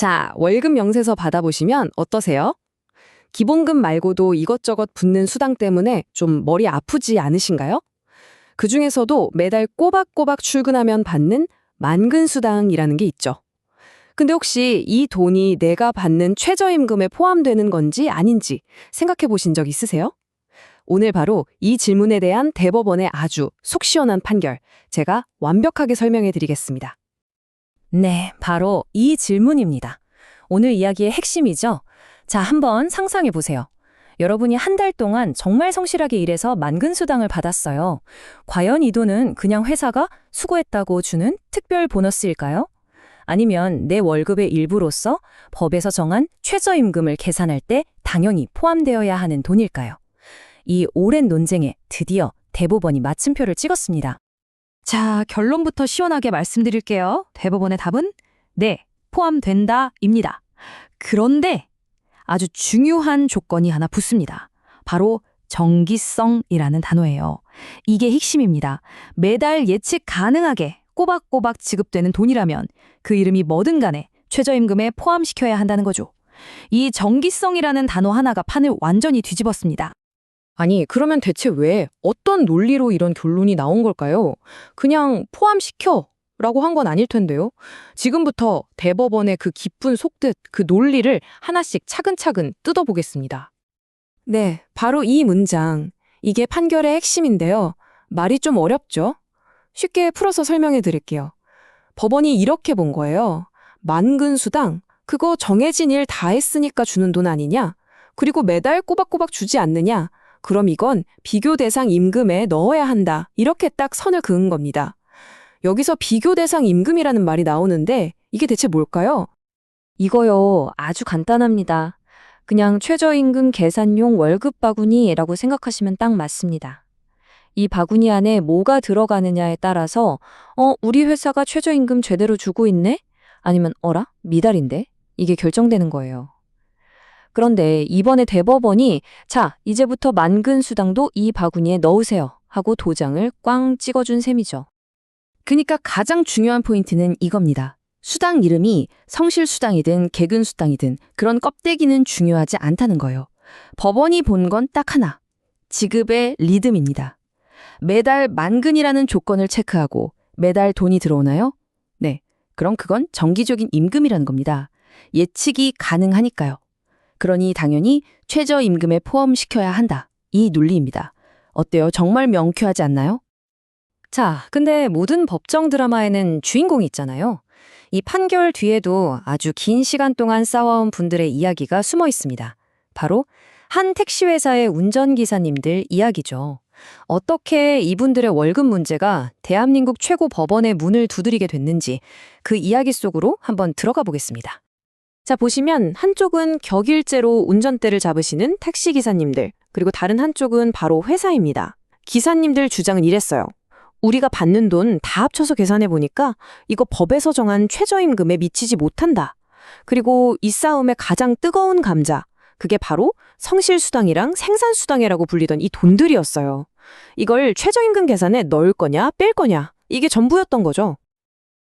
자, 월급 명세서 받아보시면 어떠세요? 기본급 말고도 이것저것 붙는 수당 때문에 좀 머리 아프지 않으신가요? 그 중에서도 매달 꼬박꼬박 출근하면 받는 만근 수당이라는 게 있죠. 근데 혹시 이 돈이 내가 받는 최저임금에 포함되는 건지 아닌지 생각해 보신 적 있으세요? 오늘 바로 이 질문에 대한 대법원의 아주 속 시원한 판결 제가 완벽하게 설명해 드리겠습니다. 네, 바로 이 질문입니다. 오늘 이야기의 핵심이죠. 자, 한번 상상해 보세요. 여러분이 한 달 동안 정말 성실하게 일해서 만근수당을 받았어요. 과연 이 돈은 그냥 회사가 수고했다고 주는 특별 보너스일까요? 아니면 내 월급의 일부로서 법에서 정한 최저임금을 계산할 때 당연히 포함되어야 하는 돈일까요? 이 오랜 논쟁에 드디어 대법원이 마침표를 찍었습니다. 자, 결론부터 시원하게 말씀드릴게요. 대법원의 답은 네, 포함된다입니다. 그런데 아주 중요한 조건이 하나 붙습니다. 바로 정기성이라는 단어예요. 이게 핵심입니다. 매달 예측 가능하게 꼬박꼬박 지급되는 돈이라면 그 이름이 뭐든 간에 최저임금에 포함시켜야 한다는 거죠. 이 정기성이라는 단어 하나가 판을 완전히 뒤집었습니다. 아니, 그러면 대체 왜 어떤 논리로 이런 결론이 나온 걸까요? 그냥 포함시켜 라고 한 건 아닐 텐데요. 지금부터 대법원의 그 깊은 속뜻, 그 논리를 하나씩 차근차근 뜯어보겠습니다. 네, 바로 이 문장. 이게 판결의 핵심인데요. 말이 좀 어렵죠? 쉽게 풀어서 설명해 드릴게요. 법원이 이렇게 본 거예요. 만근수당, 그거 정해진 일 다 했으니까 주는 돈 아니냐? 그리고 매달 꼬박꼬박 주지 않느냐? 그럼 이건 비교 대상 임금에 넣어야 한다. 이렇게 딱 선을 그은 겁니다. 여기서 비교 대상 임금이라는 말이 나오는데 이게 대체 뭘까요? 이거요, 아주 간단합니다. 그냥 최저임금 계산용 월급 바구니라고 생각하시면 딱 맞습니다. 이 바구니 안에 뭐가 들어가느냐에 따라서, 어, 우리 회사가 최저임금 제대로 주고 있네? 아니면, 어라? 미달인데? 이게 결정되는 거예요. 그런데 이번에 대법원이, 자, 이제부터 만근 수당도 이 바구니에 넣으세요. 하고 도장을 꽝 찍어준 셈이죠. 그니까 가장 중요한 포인트는 이겁니다. 수당 이름이 성실수당이든 개근수당이든 그런 껍데기는 중요하지 않다는 거예요. 법원이 본 건 딱 하나. 지급의 리듬입니다. 매달 만근이라는 조건을 체크하고 매달 돈이 들어오나요? 네. 그럼 그건 정기적인 임금이라는 겁니다. 예측이 가능하니까요. 그러니 당연히 최저임금에 포함시켜야 한다. 이 논리입니다. 어때요? 정말 명쾌하지 않나요? 자, 근데 모든 법정 드라마에는 주인공이 있잖아요. 이 판결 뒤에도 아주 긴 시간 동안 싸워온 분들의 이야기가 숨어 있습니다. 바로 한 택시회사의 운전기사님들 이야기죠. 어떻게 이분들의 월급 문제가 대한민국 최고 법원의 문을 두드리게 됐는지 그 이야기 속으로 한번 들어가 보겠습니다. 자, 보시면 한쪽은 격일제로 운전대를 잡으시는 택시기사님들, 그리고 다른 한쪽은 바로 회사입니다. 기사님들 주장은 이랬어요. 우리가 받는 돈 다 합쳐서 계산해 보니까 이거 법에서 정한 최저임금에 미치지 못한다. 그리고 이 싸움의 가장 뜨거운 감자, 그게 바로 성실수당이랑 생산수당이라고 불리던 이 돈들이었어요. 이걸 최저임금 계산에 넣을 거냐, 뺄 거냐, 이게 전부였던 거죠.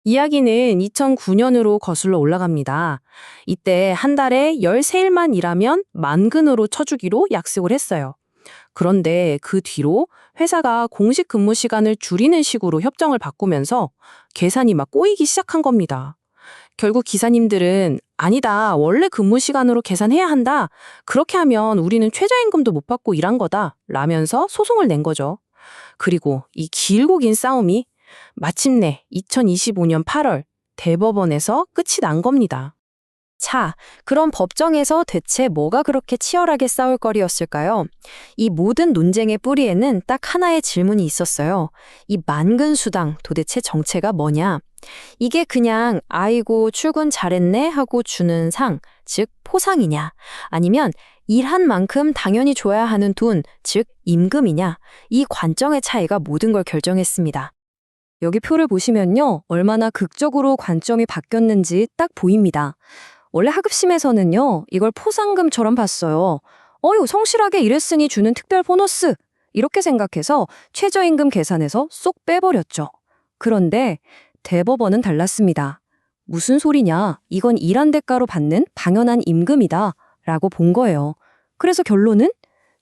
이야기는 2009년으로 거슬러 올라갑니다. 이때 한 달에 13일만 일하면 만근으로 쳐주기로 약속을 했어요. 그런데 그 뒤로 회사가 공식 근무 시간을 줄이는 식으로 협정을 바꾸면서 계산이 막 꼬이기 시작한 겁니다. 결국 기사님들은 아니다. 원래 근무 시간으로 계산해야 한다. 그렇게 하면 우리는 최저임금도 못 받고 일한 거다. 라면서 소송을 낸 거죠. 그리고 이 길고 긴 싸움이 마침내 2025년 8월 대법원에서 끝이 난 겁니다. 자, 그럼 법정에서 대체 뭐가 그렇게 치열하게 싸울 거리였을까요? 이 모든 논쟁의 뿌리에는 딱 하나의 질문이 있었어요. 이 만근수당 도대체 정체가 뭐냐? 이게 그냥 아이고 출근 잘했네 하고 주는 상, 즉 포상이냐? 아니면 일한 만큼 당연히 줘야 하는 돈, 즉 임금이냐? 이 관점의 차이가 모든 걸 결정했습니다. 여기 표를 보시면요. 얼마나 극적으로 관점이 바뀌었는지 딱 보입니다. 원래 하급심에서는요, 이걸 포상금처럼 봤어요. 어유, 성실하게 일했으니 주는 특별 보너스! 이렇게 생각해서 최저임금 계산에서 쏙 빼버렸죠. 그런데 대법원은 달랐습니다. 무슨 소리냐? 이건 일한 대가로 받는 당연한 임금이다. 라고 본 거예요. 그래서 결론은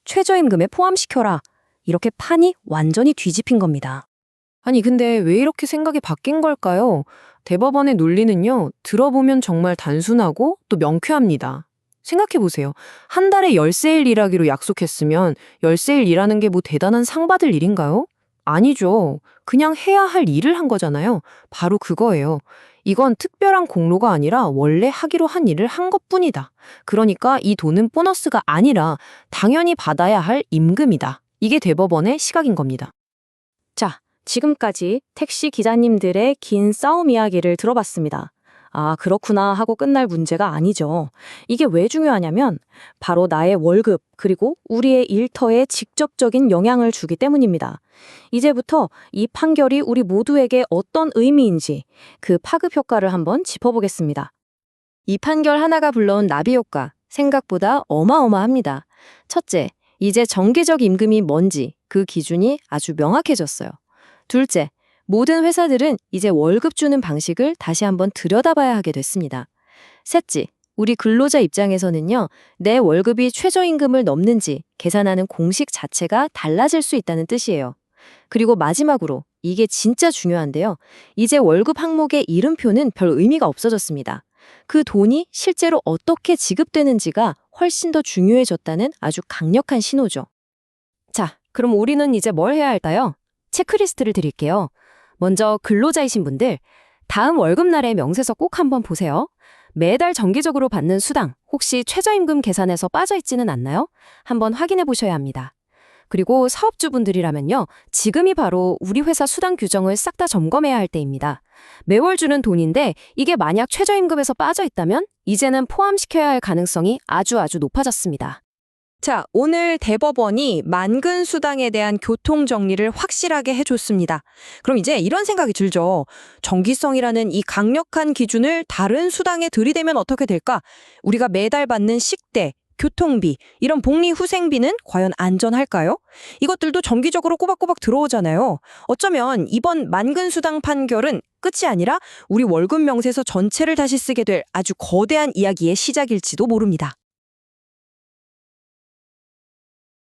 최저임금에 포함시켜라. 이렇게 판이 완전히 뒤집힌 겁니다. 아니, 근데 왜 이렇게 생각이 바뀐 걸까요? 대법원의 논리는요, 들어보면 정말 단순하고 또 명쾌합니다. 생각해보세요. 한 달에 열세일 일하기로 약속했으면 열세일 일하는 게 뭐 대단한 상 받을 일인가요? 아니죠. 그냥 해야 할 일을 한 거잖아요. 바로 그거예요. 이건 특별한 공로가 아니라 원래 하기로 한 일을 한 것뿐이다. 그러니까 이 돈은 보너스가 아니라 당연히 받아야 할 임금이다. 이게 대법원의 시각인 겁니다. 자, 지금까지 택시 기사님들의 긴 싸움 이야기를 들어봤습니다. 아, 그렇구나 하고 끝날 문제가 아니죠. 이게 왜 중요하냐면 바로 나의 월급 그리고 우리의 일터에 직접적인 영향을 주기 때문입니다. 이제부터 이 판결이 우리 모두에게 어떤 의미인지 그 파급 효과를 한번 짚어보겠습니다. 이 판결 하나가 불러온 나비 효과 생각보다 어마어마합니다. 첫째, 이제 정기적 임금이 뭔지 그 기준이 아주 명확해졌어요. 둘째, 모든 회사들은 이제 월급 주는 방식을 다시 한번 들여다봐야 하게 됐습니다. 셋째, 우리 근로자 입장에서는요, 내 월급이 최저임금을 넘는지 계산하는 공식 자체가 달라질 수 있다는 뜻이에요. 그리고 마지막으로, 이게 진짜 중요한데요. 이제 월급 항목의 이름표는 별 의미가 없어졌습니다. 그 돈이 실제로 어떻게 지급되는지가 훨씬 더 중요해졌다는 아주 강력한 신호죠. 자, 그럼 우리는 이제 뭘 해야 할까요? 체크리스트를 드릴게요. 먼저 근로자이신 분들, 다음 월급날의 명세서 꼭 한번 보세요. 매달 정기적으로 받는 수당, 혹시 최저임금 계산에서 빠져 있지는 않나요? 한번 확인해 보셔야 합니다. 그리고 사업주분들이라면요, 지금이 바로 우리 회사 수당 규정을 싹 다 점검해야 할 때입니다. 매월 주는 돈인데 이게 만약 최저임금에서 빠져 있다면 이제는 포함시켜야 할 가능성이 아주 아주 높아졌습니다. 자, 오늘 대법원이 만근 수당에 대한 교통 정리를 확실하게 해줬습니다. 그럼 이제 이런 생각이 들죠. 정기성이라는 이 강력한 기준을 다른 수당에 들이대면 어떻게 될까? 우리가 매달 받는 식대, 교통비, 이런 복리 후생비는 과연 안전할까요? 이것들도 정기적으로 꼬박꼬박 들어오잖아요. 어쩌면 이번 만근 수당 판결은 끝이 아니라 우리 월급 명세서 전체를 다시 쓰게 될 아주 거대한 이야기의 시작일지도 모릅니다.